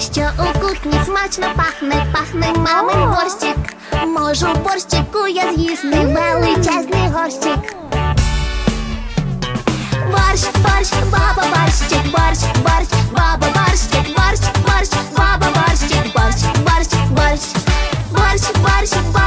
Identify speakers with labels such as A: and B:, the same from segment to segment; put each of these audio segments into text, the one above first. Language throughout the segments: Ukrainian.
A: що у кухні смачно пахне, пахне мамин борщик. Можу борщику я з'їсти величезний горщик. Борщ, борщ, баба, борщик, борщ, борщ, баба, борщик, борщ, борщ, баба, борщик, борщ, борщ, борщ, борщ, борщ.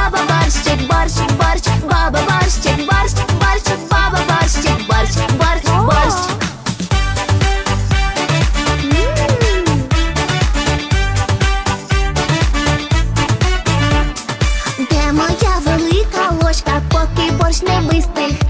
A: моя велика ложка, поки борщ не вистих.